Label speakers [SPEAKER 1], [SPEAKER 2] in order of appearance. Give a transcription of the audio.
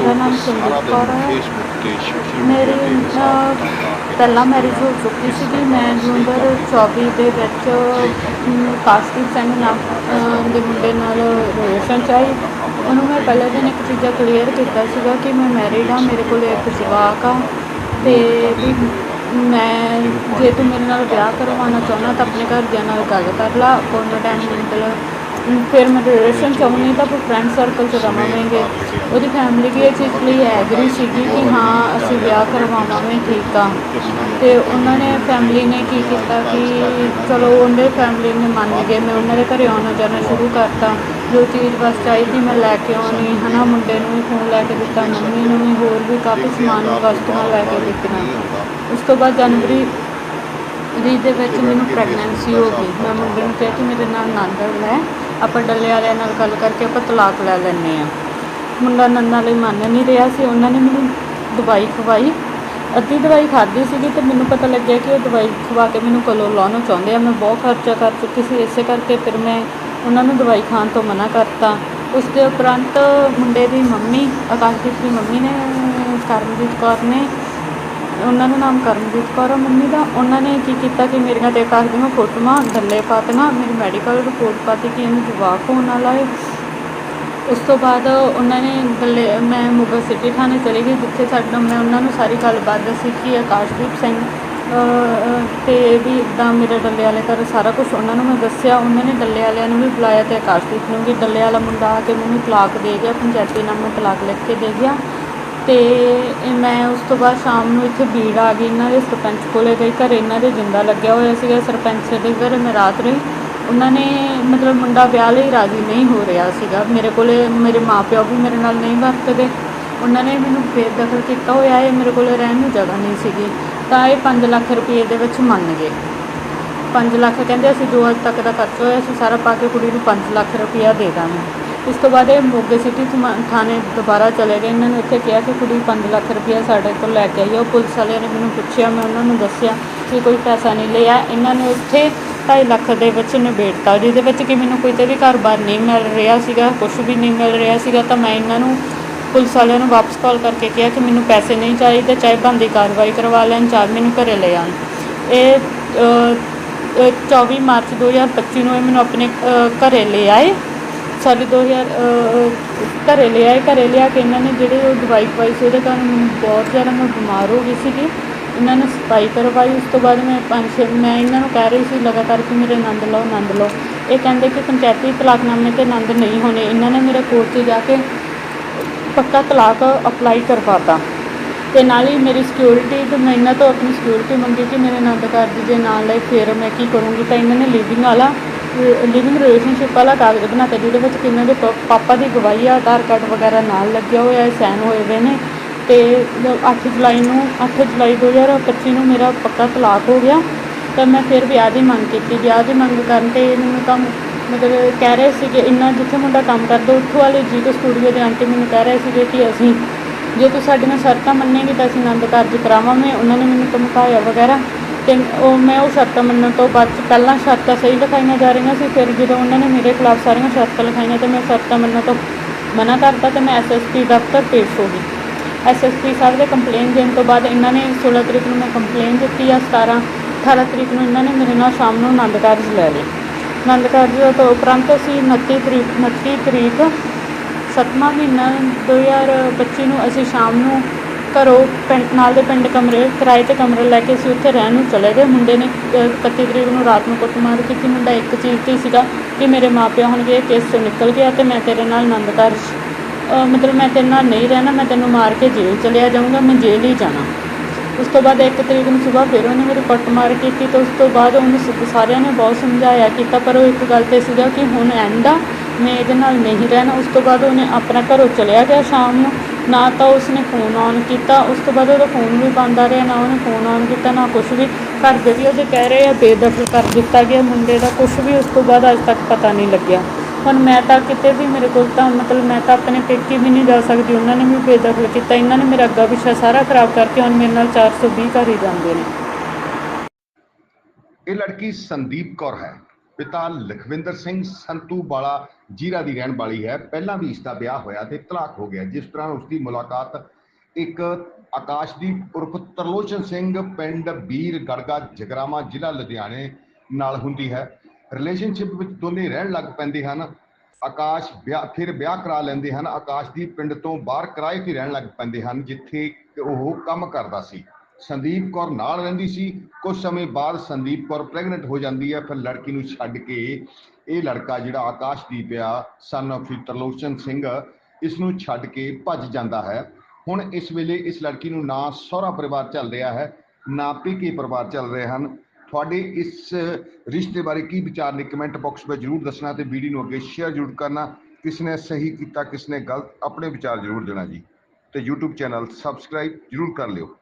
[SPEAKER 1] ਮੇਰਾ ਨਾਮ ਸੰਦੀਪ ਕੌਰ ਹੈ। ਮੇਰੀ ਪਹਿਲਾਂ ਮੈਰਿਜ ਹੋ ਚੁੱਕੀ ਸੀਗੀ। ਮੈਂ ਨਵੰਬਰ 24 ਦੇ ਵਿੱਚ ਕਾਸ਼ਦੀਪ ਸਿੰਘ ਨਾਮ ਦੇ ਮੁੰਡੇ ਨਾਲ ਰਿਲੇਸ਼ਨ 'ਚ ਆਈ। ਉਹਨੂੰ ਮੈਂ ਪਹਿਲੇ ਦਿਨ ਇੱਕ ਚੀਜ਼ਾਂ ਕਲੀਅਰ ਕੀਤਾ ਸੀਗਾ ਕਿ ਮੈਂ ਮੈਰਿਡ ਹਾਂ ਮੇਰੇ ਕੋਲ ਇੱਕ ਜਵਾਕ ਆ। ਤੇ ਵੀ ਮੈਂ ਜੇ ਤੂੰ ਮੇਰੇ ਨਾਲ ਵਿਆਹ ਕਰਵਾਉਣਾ ਚਾਹੁੰਦਾ ਤਾਂ ਆਪਣੇ ਘਰਦਿਆਂ ਨਾਲ ਗੱਲ ਕਰ ਲਾ। ਕੋਈ ਟਾਈਮ ਮਤਲਬ ਫਿਰ ਮੈਂ ਰਿਲੇਸ਼ਨ ਚਾਹੁੰਦੀ ਤਾਂ ਫਿਰ ਫਰੈਂਡ ਸਰਕਲ 'ਚ ਰਵਾਂਗੇ। ਉਹਦੀ ਫੈਮਿਲੀ ਵੀ ਇਹ ਚੀਜ਼ ਲਈ ਐਗਰੀ ਸੀਗੀ ਕਿ ਹਾਂ, ਅਸੀਂ ਵਿਆਹ ਕਰਵਾਵਾਂਗੇ, ਠੀਕ ਆ। ਤੇ ਉਹਨਾਂ ਨੇ ਫੈਮਿਲੀ ਨੇ ਕੀ ਕੀਤਾ ਕਿ ਚਲੋ ਉਹਨੇ ਫੈਮਿਲੀ ਨੇ ਮੰਨ ਗਏ, ਮੈਂ ਉਹਨਾਂ ਦੇ ਘਰੇ ਆਉਣਾ ਜਾਣਾ ਸ਼ੁਰੂ ਕਰਤਾ। ਜੋ ਚੀਜ਼ ਬਸ ਚਾਹੀਦੀ ਮੈਂ ਲੈ ਕੇ ਆਉਣੀ, ਹਨਾ, ਮੁੰਡੇ ਨੂੰ ਵੀ ਫੋਨ ਲੈ ਕੇ ਦਿੱਤਾ, ਮੰਮੀ ਨੂੰ ਵੀ ਹੋਰ ਵੀ ਕਾਫੀ ਸਮਾਨ, ਵਸਤੂਆਂ ਲੈ ਕੇ ਦਿੱਤੀਆਂ। ਉਸ ਤੋਂ ਬਾਅਦ ਜਨਵਰੀ ਜਿਹਦੇ ਵਿੱਚ ਮੈਨੂੰ ਪ੍ਰੈਗਨੈਂਸੀ ਹੋ ਗਈ ਮੈਂ ਮੁੰਡੇ ਨੂੰ ਕਿਹਾ ਕਿ ਮੇਰੇ ਨਾਲ ਨੰਦ ਲੈ। ਆਪਾਂ ਡੱਲੇ ਵਾਲਿਆਂ ਨਾਲ ਗੱਲ ਕਰਕੇ ਆਪਾਂ ਤਲਾਕ ਲੈ ਲੈਂਦੇ ਆ ਮੁੰਡਾ ਨੰਦਾਂ ਲਈ ਮੰਨ ਨਹੀਂ ਰਿਹਾ ਸੀ। ਉਹਨਾਂ ਨੇ ਮੈਨੂੰ ਦਵਾਈ ਖਵਾਈ। ਅੱਧੀ ਦਵਾਈ ਖਾਧੀ ਸੀਗੀ ਤੇ ਮੈਨੂੰ ਪਤਾ ਲੱਗਿਆ ਕਿ ਉਹ ਦਵਾਈ ਖਵਾ ਕੇ ਮੈਨੂੰ ਕਲੋ ਲਾਉਣਾ ਚਾਹੁੰਦੇ ਆ। ਮੈਂ ਬਹੁਤ ਖਰਚਾ ਕਰ ਚੁੱਕੀ ਸੀ। ਇਸੇ ਕਰਕੇ ਫਿਰ ਮੈਂ ਉਹਨਾਂ ਨੂੰ ਦਵਾਈ ਖਾਣ ਤੋਂ ਮਨਾ ਕਰਤਾ। ਉਸ ਦੇ ਉਪਰੰਤ ਮੁੰਡੇ ਦੀ ਮੰਮੀ ਆਕਾਸ਼ਦੀਪ ਦੀ ਮੰਮੀ ਨੇ, ਕਰਮਜੀਤ ਕੌਰ ਨੇ ਉਹਨਾਂ ਦਾ ਨਾਮ ਕਰਮਜੀਤ ਕੌਰ ਆ ਮੰਮੀ ਦਾ। ਉਹਨਾਂ ਨੇ ਕੀ ਕੀਤਾ ਕਿ ਮੇਰੀਆਂ ਤੇ ਕਾਗਜ਼ ਦੀਆਂ ਫੋਟੋਆਂ ਡੱਲੇ ਪਾਤੀਆਂ ਮੇਰੀ ਮੈਡੀਕਲ ਰਿਪੋਰਟ ਪਾਤੀ ਕਿ ਇਹਨੂੰ ਜਵਾਕ ਹੋਣ ਵਾਲਾ ਹੈ ਉਸ ਤੋਂ ਬਾਅਦ ਉਹਨਾਂ ਨੇ ਡੱਲੇ ਮੈਂ ਮੁਗਲ ਸਿਟੀ ਥਾਣੇ ਚਲੇ ਗਈ ਜਿੱਥੇ ਸਾਡਾ ਮੈਂ ਉਹਨਾਂ ਨੂੰ ਸਾਰੀ ਗੱਲਬਾਤ ਦੱਸੀ ਕਿ ਆਕਾਸ਼ਦੀਪ ਸਿੰਘ ਅਹ, ਅਹ, ਤੇ ਵੀ ਇੱਦਾਂ ਮੇਰੇ ਡੱਲੇ ਵਾਲੇ ਘਰ ਸਾਰਾ ਕੁਝ ਉਹਨਾਂ ਨੂੰ ਮੈਂ ਦੱਸਿਆ। ਉਹਨਾਂ ਨੇ ਡੱਲੇ ਵਾਲਿਆਂ ਨੂੰ ਵੀ ਬੁਲਾਇਆ ਤੇ ਆਕਾਸ਼ਦੀਪ ਨੂੰ ਵੀ ਡੱਲੇ ਵਾਲਾ ਮੁੰਡਾ ਆ ਕੇ ਮੈਨੂੰ ਤਲਾਕ ਦੇ ਗਿਆ ਪੰਚਾਇਤੀ ਨਾਲ ਮੈਂ ਤਲਾਕ ਲਿਖ ਕੇ ਦੇ ਗਿਆ। ਤੇ ਇਹ ਮੈਂ ਉਸ ਤੋਂ ਬਾਅਦ ਸ਼ਾਮ ਨੂੰ ਇੱਥੇ ਭੀੜ ਆ ਗਈ, ਇਹਨਾਂ ਦੇ ਸਰਪੰਚ ਕੋਲੇ ਗਈ, ਘਰ ਇਹਨਾਂ ਦੇ ਜਿੰਦਾ ਲੱਗਿਆ ਹੋਇਆ ਸੀਗਾ, ਸਰਪੰਚ ਦੇ ਘਰ ਮੈਂ ਰਾਤ ਰਹੀ। ਉਹਨਾਂ ਨੇ ਮਤਲਬ ਮੁੰਡਾ ਵਿਆਹ ਲਈ ਰਾਜ਼ੀ ਨਹੀਂ ਹੋ ਰਿਹਾ ਸੀਗਾ। ਮੇਰੇ ਕੋਲੇ ਮੇਰੇ ਮਾਪਿਓ ਵੀ ਮੇਰੇ ਨਾਲ ਨਹੀਂ ਵਰਤਦੇ। ਉਹਨਾਂ ਨੇ ਮੈਨੂੰ ਬੇਦਖਲ ਕੀਤਾ ਹੋਇਆ ਹੈ ਮੇਰੇ ਕੋਲੇ ਰਹਿਣ ਨੂੰ ਜਗ੍ਹਾ ਨਹੀਂ ਸੀਗੀ। ਤਾਂ ਇਹ 5 ਲੱਖ ਰੁਪਏ ਦੇ ਵਿੱਚ ਮੰਨ ਗਏ। 5 ਲੱਖ ਕਹਿੰਦੇ ਅਸੀਂ ਜੋ ਅੱਜ ਤੱਕ ਦਾ ਖਰਚ ਹੋਇਆ, ਅਸੀਂ ਸਾਰਾ ਪਾ ਕੇ ਕੁੜੀ ਨੂੰ 5 ਲੱਖ ਰੁਪਇਆ ਦੇ ਦਾਂਗੇ। ਉਸ ਤੋਂ ਬਾਅਦ ਇਹ ਮੋਗੇ ਸਿਟੀ ਥਮਾ- ਥਾਣੇ ਦੁਬਾਰਾ ਚਲੇ ਗਏ। ਇਹਨਾਂ ਨੇ ਉੱਥੇ ਕਿਹਾ ਕਿ ਕੁੜੀ 5 ਲੱਖ ਰੁਪਇਆ ਸਾਡੇ ਕੋਲ ਲੈ ਕੇ ਆਈ ਆ। ਉਹ ਪੁਲਿਸ ਵਾਲਿਆਂ ਨੇ ਮੈਨੂੰ ਪੁੱਛਿਆ ਮੈਂ ਉਹਨਾਂ ਨੂੰ ਦੱਸਿਆ ਕਿ ਕੋਈ ਪੈਸਾ ਨਹੀਂ ਲਿਆ। ਇਹਨਾਂ ਨੇ ਉੱਥੇ 2.5 ਲੱਖ ਦੇ ਵਿੱਚ ਨਿਬੇੜਤਾ। ਜਿਹਦੇ ਵਿੱਚ ਕਿ ਮੈਨੂੰ ਕੋਈ ਤੇ ਵੀ ਘਰ-ਬਾਰ ਨਹੀਂ ਮਿਲ ਰਿਹਾ ਸੀਗਾ ਕੁਝ ਵੀ ਨਹੀਂ ਮਿਲ ਰਿਹਾ ਸੀਗਾ ਤਾਂ ਮੈਂ ਇਹਨਾਂ ਨੂੰ ਪੁਲਿਸ ਵਾਲਿਆਂ ਨੂੰ ਵਾਪਸ ਕਾਲ ਕਰਕੇ ਕਿਹਾ ਕਿ ਮੈਨੂੰ ਪੈਸੇ ਨਹੀਂ ਚਾਹੀਦੇ ਚਾਹੇ ਬੰਦੀ ਕਾਰਵਾਈ ਕਰਵਾ ਲੈਣ ਚਾਹੇ ਮੈਨੂੰ ਘਰੇ ਲੈ ਆਉਣ। ਇਹ ਅ, ਅ, 24 ਮਾਰਚ 2025 ਨੂੰ ਇਹ ਮੈਨੂੰ ਆਪਣੇ ਅ, ਘਰੇ ਲੈ ਆਏ। ਸਾਡੇ 2000 ਅ, ਘਰੇ ਲੈ ਆਏ ਘਰੇ ਲਿਆ ਕੇ ਇਹਨਾਂ ਨੇ ਜਿਹੜੇ ਉਹ ਦਵਾਈ ਖਵਾਈ ਸੀ ਉਹਦੇ ਕਾਰਨ ਮੈਨੂੰ ਬਹੁਤ ਜ਼ਿਆਦਾ ਮੈਂ ਬਿਮਾਰ ਹੋ ਗਈ ਸੀਗੀ। ਇਹਨਾਂ ਨੇ ਸਫ਼ਾਈ ਕਰਵਾਈ ਉਸ ਤੋਂ ਬਾਅਦ ਮੈਂ ਪੰਜ ਛੇ ਮੈਂ ਇਹਨਾਂ ਨੂੰ ਕਹਿ ਰਹੀ ਸੀ ਲਗਾਤਾਰ ਕਿ ਮੇਰੇ ਆਨੰਦ ਲਓ ਆਨੰਦ ਲਓ। ਇਹ ਕਹਿੰਦੇ ਕਿ ਪੰਚਾਇਤੀ ਤਲਾਕਨਾਮੇ ਤੇ ਆਨੰਦ ਨਹੀਂ ਹੋਣੇ। ਇਹਨਾਂ ਨੇ ਮੇਰੇ ਕੋਰਟ 'ਚ ਜਾ ਕੇ ਪੱਕਾ ਤਲਾਕ ਅਪਲਾਈ ਕਰਵਾਤਾ। ਤੇ ਨਾਲ ਹੀ ਮੇਰੀ ਸਿਕਿਉਰਿਟੀ ਤੇ ਮੈਂ ਇਹਨਾਂ ਤੋਂ ਆਪਣੀ ਸਿਕਿਉਰਿਟੀ ਮੰਗੀ ਕਿ ਮੇਰੇ ਆਨੰਦ ਕਾਰਜ ਜੇ ਨਾਲ ਲਏ ਫਿਰ ਮੈਂ ਕੀ ਕਰੂੰਗੀ? ਤਾਂ ਇਹਨਾਂ ਨੇ ਲਿਵਿੰਗ ਵਾਲਾ ਲਿਵਿੰਗ ਰਿਲੇਸ਼ਨਸ਼ਿਪ ਵਾਲਾ ਕਾਗਜ਼ ਬਣਾ ਬਣਾਤਾ ਜਿਹਦੇ ਵਿੱਚ ਕਿ ਇਹਨਾਂ ਦੇ ਪ- ਪਾਪਾ ਦੀ ਗਵਾਹੀ ਆ, ਆਧਾਰ ਕਾਰਡ ਵਗੈਰਾ ਨਾਲ ਲੱਗਿਆ ਹੋਇਆ ਹੈ ਸਾਈਨ ਹੋਏ ਹੋਏ ਨੇ। ਤੇ 8 ਜੁਲਾਈ ਨੂੰ 8 ਜੁਲਾਈ 2025 ਨੂੰ ਮੇਰਾ ਪੱਕਾ ਤਲਾਕ ਹੋ ਗਿਆ। ਤਾਂ ਮੈਂ ਫਿਰ ਵਿਆਹ ਦੀ ਮੰਗ ਕੀਤੀ। ਵਿਆਹ ਦੀ ਮੰਗ ਕਰਨ ਤੇ ਮੈਨੂੰ ਤਾਂ ਮਤਲਬ ਕਹਿ ਰਹੇ ਸੀ ਕਿ ਇੰਨਾ ਜਿੱਥੇ ਮੁੰਡਾ ਕੰਮ ਕਰਦਾ, ਉੱਥੋਂ ਵਾਲੇ ਜੀਤੋ ਸਟੂਡੀਓ ਦੇ ਆਂਟੀ ਮੈਨੂੰ ਕਹਿ ਰਹੇ ਸੀਗੇ ਕਿ ਅਸੀਂ ਜੇ ਤੂੰ ਸਾਡੀਆਂ ਸ਼ਰਤਾਂ ਮੰਨੇਗੀ ਤਾਂ ਅਸੀਂ ਆਨੰਦ ਕਾਰਜ ਕਰਾਵਾਂਗੇ। ਉਹਨਾਂ ਨੇ ਮੈਨੂੰ ਧਮਕਾਇਆ ਵਗੈਰਾ। ਤੇ ਉਹ ਮੈਂ ਉਹ ਸ਼ਰਤਾਂ ਮੰਨਣ ਤੋਂ ਬਾਅਦ 'ਚ ਪਹਿਲਾਂ ਸ਼ਰਤਾਂ ਸਹੀ ਲਿਖਾਈਆਂ ਜਾ ਰਹੀਆਂ ਸੀ, ਫਿਰ ਜਦੋਂ ਉਹਨਾਂ ਨੇ ਮੇਰੇ ਖਿਲਾਫ ਸਾਰੀਆਂ ਸ਼ਰਤਾਂ ਲਿਖਾਈਆਂ ਤੇ ਮੈਂ ਸ਼ਰਤਾਂ ਮੰਨਣ ਤੋਂ ਮਨਾ ਕਰਤਾ ਤੇ ਮੈਂ ਐਸਐਸਪੀ ਦਫ਼ਤਰ ਪੇਸ਼ ਹੋ ਗਈ। ਐਸਐਸਪੀ ਸਾਹਿਬ ਦੇ ਕੰਪਲੇਨ ਦੇਣ ਤੋਂ ਬਾਅਦ ਇਹਨਾਂ ਨੇ 16 ਤਰੀਕ ਨੂੰ ਮੈਂ ਕੰਪਲੇਨ ਦਿੱਤੀ ਆ 17 18 ਤਰੀਕ ਨੂੰ ਇਹਨਾਂ ਨੇ ਮੇਰੇ ਨਾਲ ਸ਼ਾਮ ਨੂੰ ਆਨੰਦ ਕਾਰਜ ਲੈ ਲਏ। ਆਨੰਦ ਕਾਰਜ ਤੋਂ ਉਪਰੰਤ ਅਸੀਂ 29 ਤਰੀਕ 29 ਤਰੀਕ ਸੱਤਵਾਂ ਮਹੀਨਾ 2025 ਨੂੰ ਅਸੀਂ ਸ਼ਾਮ ਨੂੰ ਘਰੋਂ ਪਿੰਡ ਨਾਲ ਦੇ ਪਿੰਡ ਕਮਰੇ ਕਿਰਾਏ ਤੇ ਕਮਰਾ ਲੈ ਕੇ ਅਸੀਂ ਉੱਥੇ ਰਹਿਣ ਨੂੰ ਚਲੇ ਗਏ। ਮੁੰਡੇ ਨੇ ਅ, 31 ਤਰੀਕ ਨੂੰ ਰਾਤ ਨੂੰ ਕੁੱਟਮਾਰ ਕੀਤੀ। ਮੁੰਡਾ ਇੱਕ ਚੀਜ਼ ਤੇ ਹੀ ਸੀਗਾ ਕਿ ਮੇਰੇ ਮਾਪਿਆਂ ਹੋਣਗੇ ਇਹ ਕੇਸ ਤੋਂ ਨਿਕਲ ਗਿਆ ਤੇ ਮੈਂ ਤੇਰੇ ਨਾਲ ਆਨੰਦ ਕਾਰਜ ਮਤਲਬ ਮੈਂ ਤੇਰੇ ਨਾਲ ਨਹੀਂ ਰਹਿਣਾ ਮੈਂ ਤੈਨੂੰ ਮਾਰ ਕੇ ਜੇਲ੍ਹ ਚਲਿਆ ਜਾਊਂਗਾ ਮੈਂ ਜੇਲ੍ਹ ਹੀ ਜਾਣਾ। ਉਸ ਤੋਂ ਬਾਅਦ ਇੱਕ ਤਰੀਕ ਨੂੰ ਸਵੇਰ ਫਿਰ ਉਹਨੇ ਮੇਰੀ ਕੁੱਟਮਾਰ ਕੀਤੀ ਤੇ ਉਸ ਤੋਂ ਬਾਅਦ ਉਹਨੂੰ ਸ- ਸਾਰਿਆਂ ਨੇ ਬਹੁਤ ਸਮਝਾਇਆ ਕੀਤਾ ਪਰ ਉਹ ਇੱਕ ਗੱਲ ਤੇ ਸੀਗਾ ਕਿ ਹੁਣ ਐਂਡ ਆ ਮੈਂ ਇਹਦੇ ਨਾਲ ਨਹੀਂ ਰਹਿਣਾ। ਉਸ ਤੋਂ ਬਾਅਦ ਉਹਨੇ ਆਪਣਾ ਘਰੋਂ ਚਲਿਆ ਗਿਆ ਸ਼ਾਮ ਨੂੰ। ਨਾ ਤਾਂ ਉਸਨੇ ਫੋਨ ਆਨ ਕੀਤਾ। ਉਸ ਤੋਂ ਬਾਅਦ ਉਹਦਾ ਫੋਨ ਵੀ ਬੰਦ ਆ ਰਿਹਾ, ਨਾ ਉਹਨੇ ਫੋਨ ਆਨ ਕੀਤਾ, ਨਾ ਕੁਝ ਵੀ। ਘਰ ਦੇ ਵੀ ਉਹਦੇ ਕਹਿ ਰਹੇ ਆ, ਬੇਦਖਲ ਕਰ ਦਿੱਤਾ ਗਿਆ ਮੁੰਡੇ ਦਾ। ਕੁਝ ਵੀ ਉਸ ਤੋਂ ਬਾਅਦ ਅੱਜ ਤੱਕ ਪਤਾ ਨਹੀਂ ਲੱਗਿਆ। ਹੁਣ ਮੈਂ ਤਾਂ ਕਿਤੇ ਵੀ ਮੇਰੇ ਕੋਲ ਤਾਂ ਮਤਲਬ ਮੈਂ ਤਾਂ ਆਪਣੇ ਪੇਕੇ ਵੀ ਨਹੀਂ ਜਾ ਸਕਦੀ। ਉਹਨਾਂ ਨੇ ਵੀ ਬੇਦਖਲ ਕੀਤਾ। ਇਹਨਾਂ ਨੇ ਮੇਰਾ ਅੱਗਾ ਪਿੱਛਾ ਸਾਰਾ ਖਰਾਬ ਕਰਕੇ ਹੁਣ ਮੇਰੇ ਨਾਲ 420 ਘਰ ਹੀ ਜਾਂਦੇ ਨੇ।
[SPEAKER 2] ਇਹ ਲੜਕੀ ਸੰਦੀਪ ਕੌਰ ਹੈ। ਪਿਤਾ ਲਖਵਿੰਦਰ ਸਿੰਘ ਸੰਤੂ ਵਾਲਾ ਜੀਰਾ ਦੀ ਰਹਿਣ ਵਾਲੀ ਹੈ। ਪਹਿਲਾਂ ਵੀ ਇਸ ਦਾ ਵਿਆਹ ਹੋਇਆ ਤੇ ਤਲਾਕ ਹੋ ਗਿਆ। ਜਿਸ ਤਰ੍ਹਾਂ ਉਸ ਦੀ ਮੁਲਾਕਾਤ ਇੱਕ ਆਕਾਸ਼ਦੀਪ ਉਰਫ ਤਰਲੋਚਨ ਸਿੰਘ, ਪਿੰਡ ਬੀਰ ਗੜਗਾ, ਜਗਰਾਮਾ ਜ਼ਿਲ੍ਹਾ ਲੁਧਿਆਣੇ ਨਾਲ ਹੁੰਦੀ ਹੈ। ਰਿਲੇਸ਼ਨਸ਼ਿਪ ਵਿੱਚ ਦੋਨੇ ਰਹਿਣ ਲੱਗ ਪੈਂਦੇ ਹਨ। ਆਕਾਸ਼ ਵਿਆਹ, ਫਿਰ ਵਿਆਹ ਕਰਾ ਲੈਂਦੇ ਹਨ। ਆਕਾਸ਼ਦੀਪ ਪਿੰਡ ਤੋਂ ਬਾਹਰ ਕਿਰਾਏ ਤੇ ਰਹਿਣ ਲੱਗ ਪੈਂਦੇ ਹਨ, ਜਿੱਥੇ ਉਹ ਕੰਮ ਕਰਦਾ ਸੀ। ਸੰਦੀਪ ਕੌਰ ਨਾਲ ਰਹਿੰਦੀ ਸੀ। ਕੁਝ ਸਮੇਂ ਬਾਅਦ ਸੰਦੀਪ ਕੌਰ ਪ੍ਰੈਗਨੈਂਟ ਹੋ ਜਾਂਦੀ ਹੈ। ਫਿਰ ਲੜਕੀ ਨੂੰ ਛੱਡ ਕੇ ਇਹ ਲੜਕਾ ਜਿਹੜਾ ਆਕਾਸ਼ਦੀਪ ਆ ਸਨ of ਤਰਲੋਚਨ ਸਿੰਘ ਇਸ ਨੂੰ ਛੱਡ ਕੇ ਭੱਜ ਜਾਂਦਾ ਹੈ। ਹੁਣ ਇਸ ਵੇਲੇ ਇਸ ਲੜਕੀ ਨੂੰ ਨਾ ਸਹੁਰਾ ਪਰਿਵਾਰ ਚੱਲ ਰਿਹਾ ਹੈ, ਨਾ ਪੇਕੇ ਪਰਿਵਾਰ ਚੱਲ ਰਹੇ ਹਨ। ਤੁਹਾਡੇ ਇਸ ਰਿਸ਼ਤੇ ਬਾਰੇ ਕੀ ਵਿਚਾਰ ਨੇ ਕਮੈਂਟ ਬਾਕਸ ਵਿੱਚ ਜਰੂਰ ਦੱਸਣਾ ਤੇ ਵੀਡੀਓ ਨੂੰ ਅੱਗੇ ਸ਼ੇਅਰ ਜਰੂਰ ਕਰਨਾ। ਕਿਸ ਨੇ ਸਹੀ ਕੀਤਾ ਕਿਸ ਨੇ ਗਲਤ, ਆਪਣੇ ਵਿਚਾਰ ਜਰੂਰ ਦੇਣਾ ਜੀ। ਤੇ YouTube ਚੈਨਲ ਸਬਸਕ੍ਰਾਈਬ ਜਰੂਰ ਕਰ ਲਿਓ।